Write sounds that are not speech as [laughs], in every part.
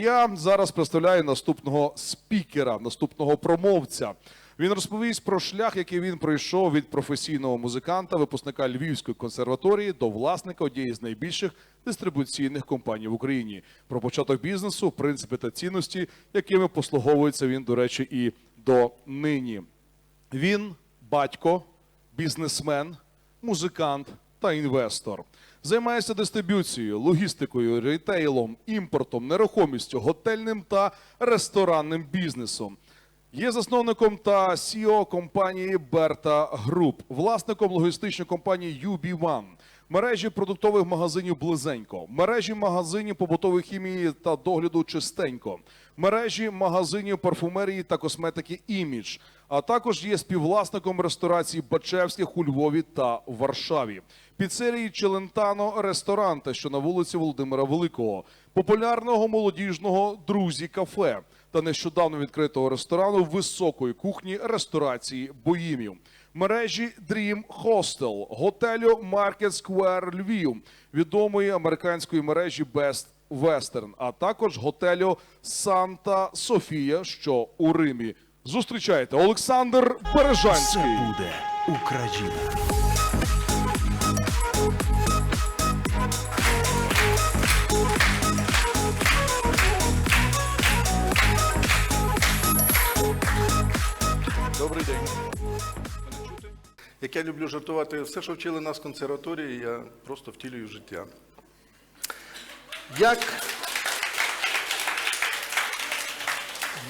Я зараз представляю наступного спікера, наступного промовця. Він розповість про шлях, який він пройшов від професійного музиканта, випускника Львівської консерваторії до власника однієї з найбільших дистрибуційних компаній в Україні. Про початок бізнесу, принципи та цінності, якими послуговується він, до речі, і до нині. Він батько, бізнесмен, музикант та інвестор. Займається дистриб'юцією, логістикою, рітейлом, імпортом, нерухомістю, готельним та ресторанним бізнесом. Є засновником та CEO компанії Берта Груп, власником логістичної компанії UB1, мережі продуктових магазинів Близенько, мережі магазинів побутової хімії та догляду Чистенько, мережі магазинів парфумерії та косметики Імідж, а також є співвласником ресторації Бачевських у Львові та Варшаві, піцерії Челентано Ресторанте, що на вулиці Володимира Великого, популярного молодіжного друзі кафе та нещодавно відкритого ресторану високої кухні ресторації Боїмів. Мережі Dream Hostel, готелю Market Square Львів, відомої американської мережі Best Western, а також готелю Санта Софія, що у Римі. Зустрічайте Олександр Бережанський. Це буде Україна. Як я люблю жартувати, все, що вчили нас в консерваторії, я просто втілюю життя. Як,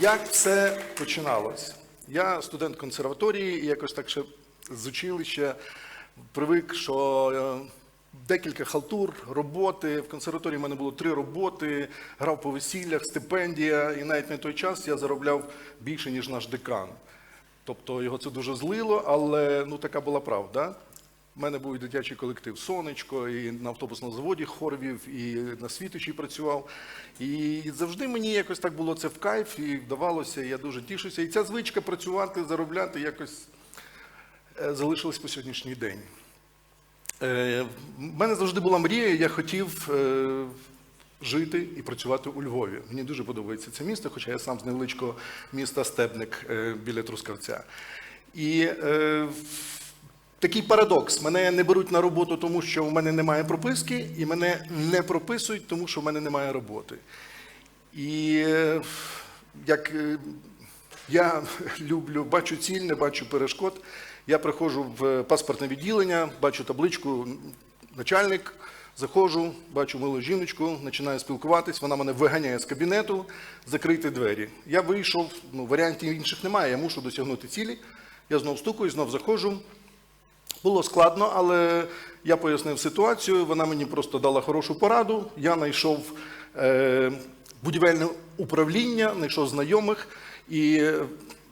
як все починалось? Я студент консерваторії і якось так ще з училища привик, що е, декілька халтур, роботи. В консерваторії в мене було три роботи, грав по весіллях, стипендія, і навіть на той час я заробляв більше, ніж наш декан. Тобто його це дуже злило, але ну така була правда. У мене був і дитячий колектив Сонечко, і на автобусному заводі хор вів, і на світочі працював. І завжди мені якось так було це в кайф, і вдавалося, і я дуже тішуся. І ця звичка працювати, заробляти якось е, залишилась по сьогоднішній день. Е, В мене завжди була мрія, я хотів е, жити і працювати у Львові. Мені дуже подобається це місто, хоча я сам з невеличкого міста Стебник е, біля Трускавця. І е, такий парадокс. Мене не беруть на роботу, тому що в мене немає прописки, і мене не прописують, тому що в мене немає роботи. І е, як е, я [laughs] люблю, бачу ціль, не бачу перешкод. Я приходжу в паспортне відділення, бачу табличку начальник, заходжу, бачу милу жіночку, починаю спілкуватись, вона мене виганяє з кабінету, закрити двері. Я вийшов, ну, варіантів інших немає, я мушу досягнути цілі. Я знов стукаю, знов заходжу. Було складно, але я пояснив ситуацію. Вона мені просто дала хорошу пораду. Я знайшов е, будівельне управління, знайшов знайомих і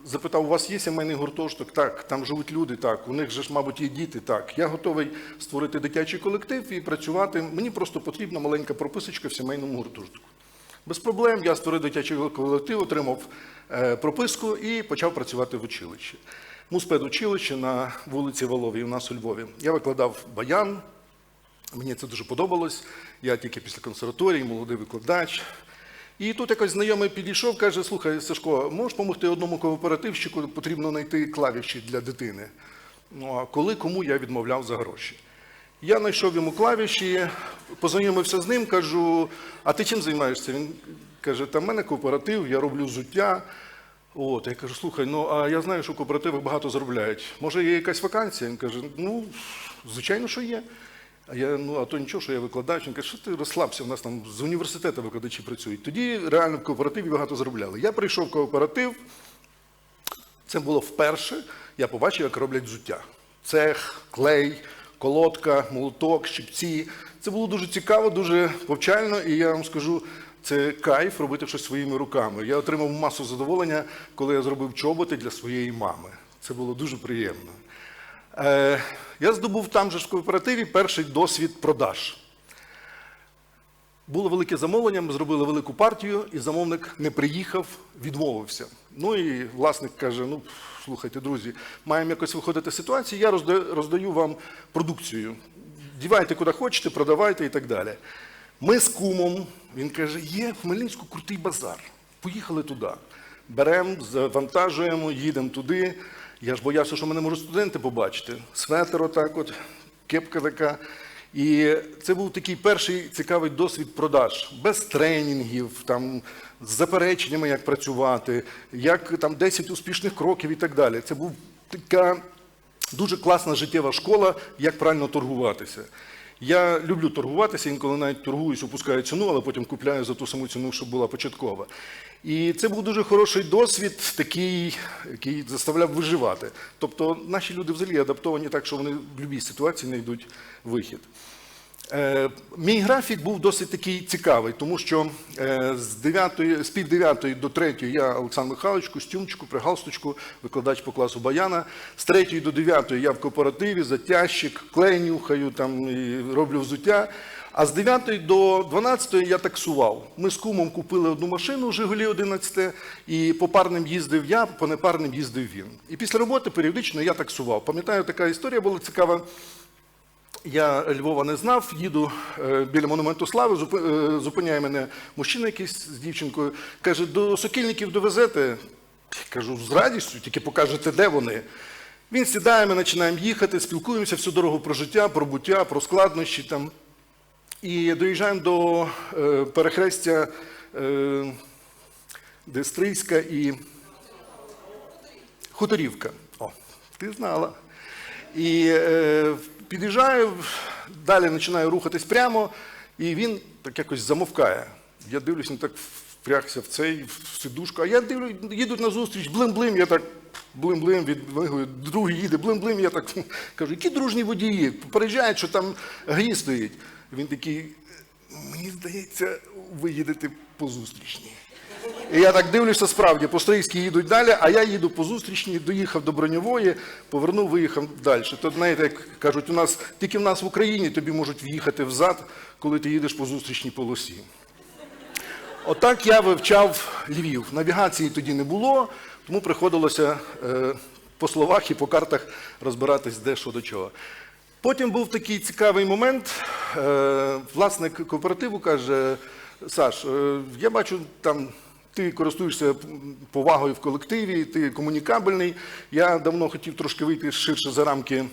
запитав: у вас є сімейний гуртожиток? Так, там живуть люди, так. У них же ж, мабуть, є діти. Так. Я готовий створити дитячий колектив і працювати. Мені просто потрібна маленька прописочка в сімейному гуртожитку. Без проблем я створив дитячий колектив, отримав е, прописку і почав працювати в училищі. Муспедучилище на вулиці Воловій у нас у Львові. Я викладав баян, мені це дуже подобалось. Я тільки після консерваторії, молодий викладач. І тут якось знайомий підійшов, каже: слухай, Сашко, можеш допомогти одному кооперативщику, потрібно знайти клавіші для дитини. Ну а коли кому я відмовляв за гроші. Я знайшов йому клавіші, познайомився з ним, кажу: а ти чим займаєшся? Він каже, та в мене кооператив, я роблю взуття. От, я кажу, слухай, ну а я знаю, що кооперативи багато заробляють. Може, є якась вакансія? Він каже, ну, звичайно, що є. А я, ну, а то нічого, що я викладач. Він каже, що ти розслабся, у нас там з університету викладачі працюють. Тоді реально в кооперативі багато заробляли. Я прийшов в кооператив, це було вперше. Я побачив, як роблять взуття. Цех, клей, колодка, молоток, щипці. Це було дуже цікаво, дуже повчально, і я вам скажу, це кайф робити щось своїми руками. Я отримав масу задоволення, коли я зробив чоботи для своєї мами. Це було дуже приємно. Е, я здобув там же в кооперативі перший досвід продаж. Було велике замовлення, ми зробили велику партію, і замовник не приїхав, відмовився. Ну і власник каже: ну, слухайте, друзі, маємо якось виходити з ситуації, я роздаю вам продукцію. Дівайте куди хочете, продавайте і так далі. Ми з кумом, він каже, є в Хмельницьку крутий базар. Поїхали туди. Беремо, завантажуємо, їдемо туди. Я ж боявся, що мене можуть студенти побачити. Светер отак от, кепка така. І це був такий перший цікавий досвід продаж, без тренінгів, там, з запереченнями, як працювати, як там 10 успішних кроків і так далі. Це був така дуже класна життєва школа, як правильно торгуватися. Я люблю торгуватися, інколи навіть торгуюсь, опускаю ціну, але потім купляю за ту саму ціну, що була початкова. І це був дуже хороший досвід, такий, який заставляв виживати. Тобто наші люди взагалі адаптовані так, що вони в будь-якій ситуації знайдуть вихід. Е, мій графік був досить такий цікавий, тому що е, з, 9, з пів 9 до 3 я Олександр Михайлович, костюмчику, при галстучку, викладач по класу Баяна. З 3 до 9 я в кооперативі, затяжчик, клей нюхаю, там, і роблю взуття. А з 9 до 12 я таксував. Ми з кумом купили одну машину Жигулі 11, і по парним їздив я, по непарним їздив він. І після роботи періодично я таксував. Пам'ятаю, така історія була цікава. Я Львова не знав, їду е, біля монументу слави, е, зупиняє мене мужчина якийсь з дівчинкою. Каже, до сокільників довезете? Кажу, з радістю, тільки покажете, де вони. Він сідає, ми починаємо їхати, спілкуємося всю дорогу про життя, про буття, про складнощі там. І доїжджаємо до е, перехрестя е, де і Хуторівка. О, ти знала. І під'їжджаю, далі починаю рухатись прямо, і він так якось замовкає. Я дивлюсь, він так впрягся в цей в сидушку, а я дивлюсь, їдуть на зустріч, блим-блим, я так блим-блим, відвигую, другий їде, блим-блим, я так [laughs] кажу, які дружні водії, попереджають, що там ГАІ стоїть. Він такий, мені здається, ви їдете по зустрічній. І я так дивлюся, справді, по Стрийській їдуть далі, а я їду по зустрічній, доїхав до Броньової, повернув, виїхав далі. То знаєте, як кажуть, у нас тільки в нас в Україні тобі можуть в'їхати взад, коли ти їдеш по зустрічній полосі. Отак я вивчав Львів. Навігації тоді не було, тому приходилося е, по словах і по картах розбиратись де що до чого. Потім був такий цікавий момент. Е, власник кооперативу каже: Саш, е, я бачу там. Ти користуєшся повагою в колективі, ти комунікабельний. Я давно хотів трошки вийти ширше за рамки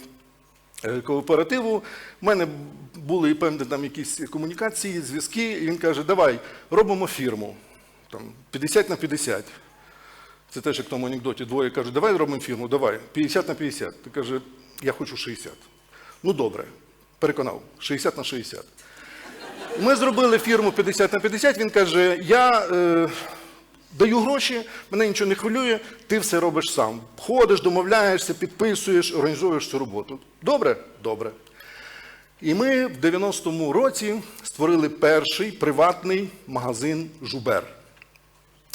е, кооперативу. У мене були певні там якісь комунікації, зв'язки. І він каже: давай робимо фірму там, 50 на 50. Це теж як в тому анекдоті. Двоє кажуть, давай робимо фірму, давай, 50 на 50. Ти каже, я хочу 60. Ну добре, переконав, 60 на 60. Ми зробили фірму 50 на 50. Він каже: я е, даю гроші, мене нічого не хвилює, ти все робиш сам. Ходиш, домовляєшся, підписуєш, організовуєш цю роботу. Добре? Добре. І ми в 90-му році створили перший приватний магазин Жубер.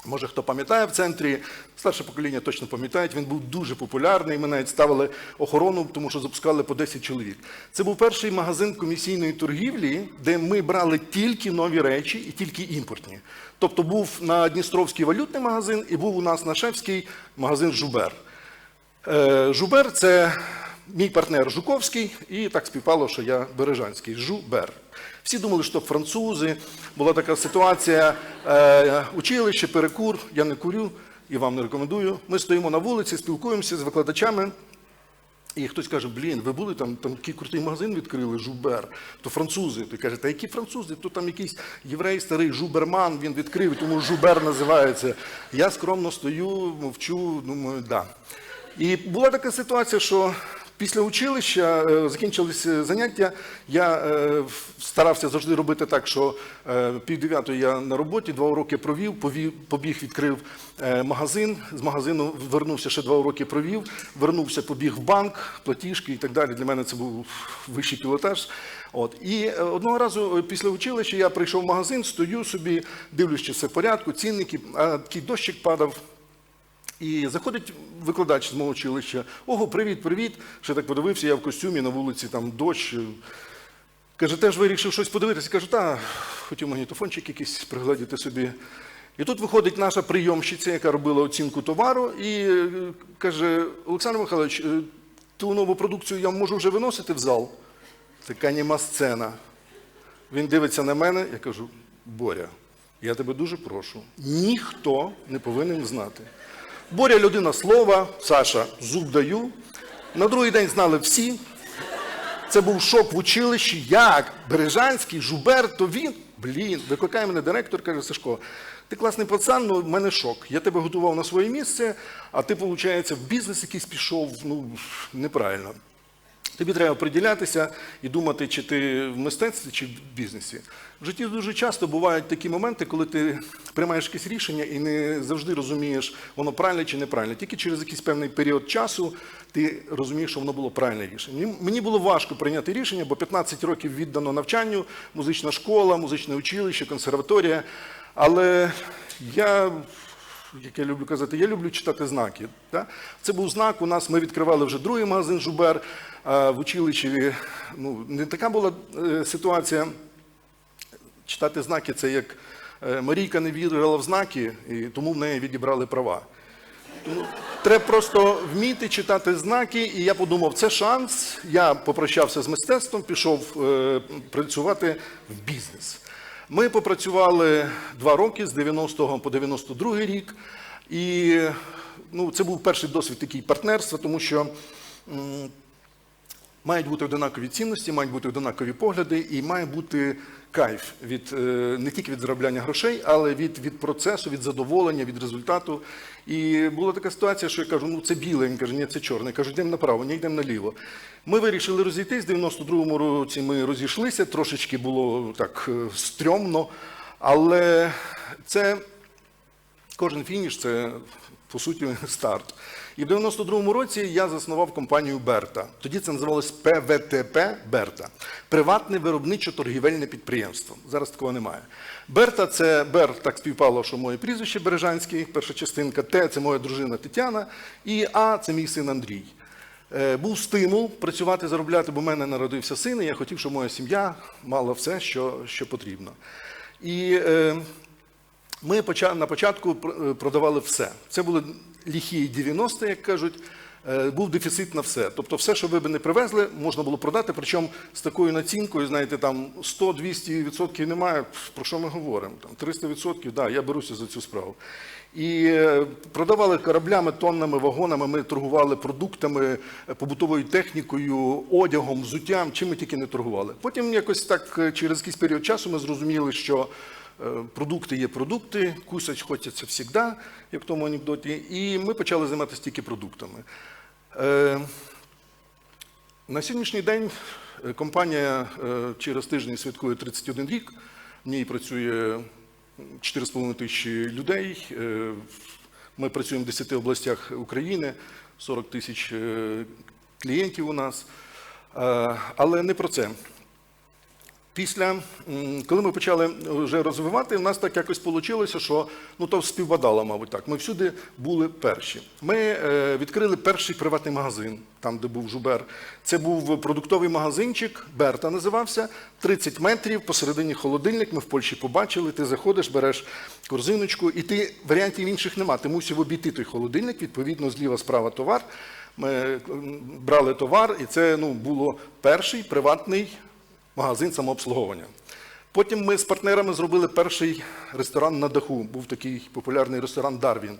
Може, хто пам'ятає в центрі, старше покоління точно пам'ятають, він був дуже популярний. Ми навіть ставили охорону, тому що запускали по 10 чоловік. Це був перший магазин комісійної торгівлі, де ми брали тільки нові речі і тільки імпортні. Тобто був на Дністровський валютний магазин і був у нас на Шевський магазин Жубер. Е, Жубер це мій партнер Жуковський, і так співпало, що я Бережанський. Жубер. Всі думали, що французи. Була така ситуація, е, училище, перекур, я не курю і вам не рекомендую. Ми стоїмо на вулиці, спілкуємося з викладачами. І хтось каже, блін, ви були там, там такий крутий магазин відкрили, Жубер, то французи. Ти каже, та які французи? То там якийсь єврей старий Жуберман, він відкрив, тому Жубер називається. Я скромно стою, мовчу, думаю, да. І була така ситуація, що після училища е, закінчилися заняття. Я е, старався завжди робити так, що е, пів дев'ятої я на роботі, два уроки провів, побіг, відкрив магазин. З магазину вернувся, ще два уроки провів, вернувся, побіг в банк, платіжки і так далі. Для мене це був вищий пілотаж. От. І одного разу після училища я прийшов в магазин, стою собі, дивлюсь, чи все в порядку, цінники, а такий дощик падав. І заходить викладач з мого училища. Ого, привіт, привіт. Ще так подивився, я в костюмі на вулиці, там дощ. Каже, теж вирішив щось подивитися. Кажу, та хотів магнітофончик якийсь пригледіти собі. І тут виходить наша прийомщиця, яка робила оцінку товару, і е, каже: Олександр Михайлович, е, ту нову продукцію я можу вже виносити в зал. Така німа сцена. Він дивиться на мене, я кажу: Боря, я тебе дуже прошу, ніхто не повинен знати. Боря людина слова, Саша, зуб даю. На другий день знали всі. Це був шок в училищі. Як? Бережанський, Жубер, то він. Блін, викликає мене директор, каже, Сашко, ти класний пацан, ну в мене шок. Я тебе готував на своє місце, а ти, виходить, в бізнес якийсь пішов, ну, неправильно. Тобі треба приділятися і думати, чи ти в мистецтві, чи в бізнесі. В житті дуже часто бувають такі моменти, коли ти приймаєш якесь рішення і не завжди розумієш, воно правильне чи неправильне. Тільки через якийсь певний період часу ти розумієш, що воно було правильне рішення. Мені- було важко прийняти рішення, бо 15 років віддано навчанню, музична школа, музичне училище, консерваторія. Але я як я люблю казати, я люблю читати знаки. Да? Це був знак. У нас ми відкривали вже другий магазин Жубер в училищі. Ну, не така була е, ситуація. Читати знаки це як е, Марійка не вірила в знаки, і тому в неї відібрали права. Тому треба просто вміти читати знаки, і я подумав, це шанс. Я попрощався з мистецтвом, пішов е, працювати в бізнес. Ми попрацювали два роки з 90 по 92 рік, і ну, це був перший досвід такий партнерства, тому що. м, Мають бути однакові цінності, мають бути однакові погляди, і має бути кайф від е, не тільки від заробляння грошей, але від, від процесу, від задоволення, від результату. І була така ситуація, що я кажу, ну це біле. Він каже, ні, це чорне. Я кажу, йдемо направо, ні, йдемо наліво. Ми вирішили розійтись. В 92-му році ми розійшлися, трошечки було так е, стрьомно, але це Кожен фініш це по суті [laughs] старт. І в 92-му році я заснував компанію Берта. Тоді це називалось ПВТП Берта приватне виробничо-торгівельне підприємство. Зараз такого немає. Берта це Бер, так співпало, що моє прізвище Бережанський, перша частинка, Т це моя дружина Тетяна, і А це мій син Андрій. Е, Був стимул працювати, заробляти, бо в мене народився син, і я хотів, щоб моя сім'я мала все, що, що потрібно. І е, ми на початку е, продавали все. Це були ліхі 90-ті, як кажуть. Е, Був дефіцит на все. Тобто, все, що ви б не привезли, можна було продати. Причому з такою націнкою, знаєте, там 100-200% немає. Про що ми говоримо? Там 300%, да, я беруся за цю справу. І е, продавали кораблями, тоннами, вагонами. Ми торгували продуктами, побутовою технікою, одягом, взуттям, чим ми тільки не торгували. Потім якось так через якийсь період часу ми зрозуміли, що Продукти є продукти, кусать хочеться завжди, як в тому анекдоті. І ми почали займатися тільки продуктами. Е, На сьогоднішній день е, компанія е, через тиждень святкує 31 рік. В ній працює 4,5 тисячі людей. Е, Ми працюємо в 10 областях України, 40 тисяч е, клієнтів у нас. Е, Але не про це. Після, коли ми почали вже розвивати, у нас так якось вийшло, що ну то співпадало, мабуть, так. Ми всюди були перші. Ми е, відкрили перший приватний магазин, там, де був Жубер. Це був продуктовий магазинчик, Берта називався, 30 метрів, посередині холодильник. Ми в Польщі побачили. Ти заходиш, береш корзиночку, і ти варіантів інших нема. Ти мусив обійти той холодильник, відповідно, зліва справа товар. Ми брали товар, і це ну, було перший приватний магазин самообслуговування. Потім ми з партнерами зробили перший ресторан на даху. Був такий популярний ресторан Дарвін,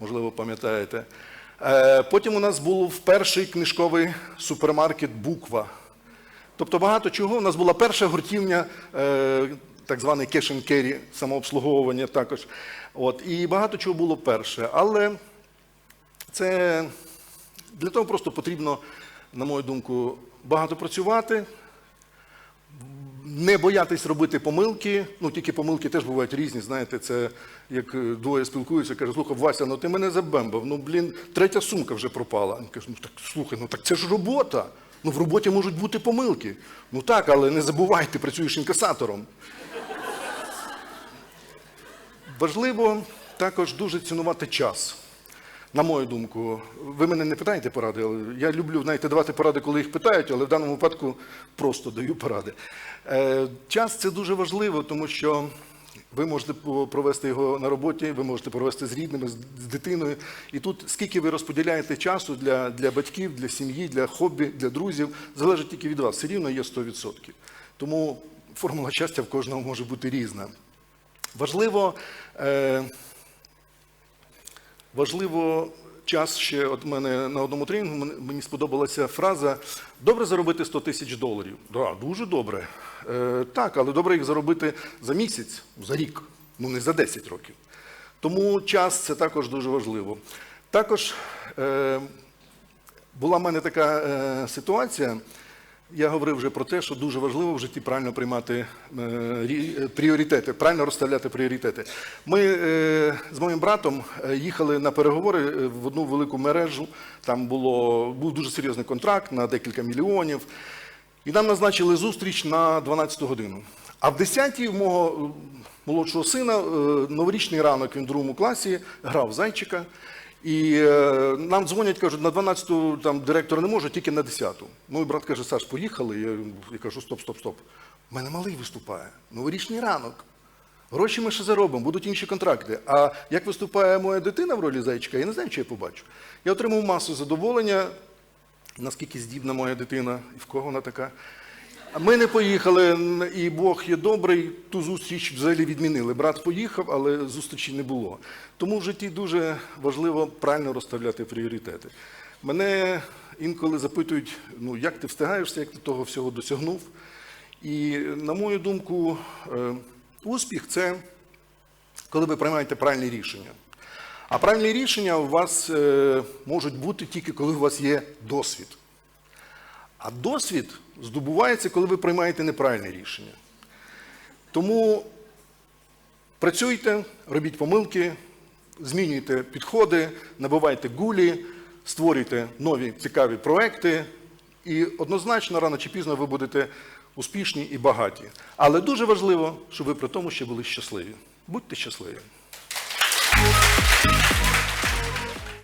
можливо, пам'ятаєте. Е, Потім у нас був перший книжковий супермаркет Буква. Тобто багато чого. У нас була перша гуртівня, е, так званий and самообслуговування також. От, і багато чого було перше. Але це для того просто потрібно, на мою думку, багато працювати, не боятись робити помилки. Ну, тільки помилки теж бувають різні. Знаєте, це як е, двоє спілкуються, каже, слухай, Вася, ну ти мене забембав. Ну, блін, третя сумка вже пропала. Він каже, ну так слухай, ну так це ж робота. Ну, в роботі можуть бути помилки. Ну так, але не забувай, ти працюєш інкасатором. Важливо також дуже цінувати час. На мою думку, ви мене не питаєте поради, але я люблю знаєте, давати поради, коли їх питають, але в даному випадку просто даю поради. Е, час це дуже важливо, тому що ви можете провести його на роботі, ви можете провести з рідними, з, дитиною. І тут скільки ви розподіляєте часу для, для батьків, для сім'ї, для хобі, для друзів, залежить тільки від вас. Все рівно є 100%. Тому формула щастя в кожного може бути різна. Важливо, е, важливо час ще от мене на одному тренінгу мені сподобалася фраза добре заробити 100 тисяч доларів. Да, дуже добре. Е, так, але добре їх заробити за місяць, за рік, ну не за 10 років. Тому час це також дуже важливо. Також е, була в мене така е, ситуація. Я говорив вже про те, що дуже важливо в житті правильно приймати е, е, пріоритети, правильно розставляти пріоритети. Ми е, з моїм братом їхали на переговори в одну велику мережу. Там було, був дуже серйозний контракт на декілька мільйонів. І нам назначили зустріч на 12 годину. А в 10-й в мого молодшого сина новорічний ранок він в другому класі грав зайчика. І е, нам дзвонять, кажуть, на 12-ту там директор не може, тільки на 10-ту. Мій брат каже, Саш, поїхали. Я, я кажу, стоп, стоп, стоп. У мене малий виступає. Новорічний ранок. Гроші ми ще заробимо, будуть інші контракти. А як виступає моя дитина в ролі зайчика, я не знаю, чи я побачу. Я отримав масу задоволення, наскільки здібна моя дитина і в кого вона така. Ми не поїхали, і Бог є добрий. Ту зустріч взагалі відмінили. Брат поїхав, але зустрічі не було. Тому в житті дуже важливо правильно розставляти пріоритети. Мене інколи запитують, ну як ти встигаєшся, як ти того всього досягнув. І на мою думку, е, успіх це коли ви приймаєте правильні рішення. А правильні рішення у вас е, можуть бути тільки коли у вас є досвід. А досвід здобувається, коли ви приймаєте неправильне рішення. Тому працюйте, робіть помилки, змінюйте підходи, набивайте гулі, створюйте нові цікаві проекти. І однозначно, рано чи пізно ви будете успішні і багаті. Але дуже важливо, щоб ви при тому ще були щасливі. Будьте щасливі.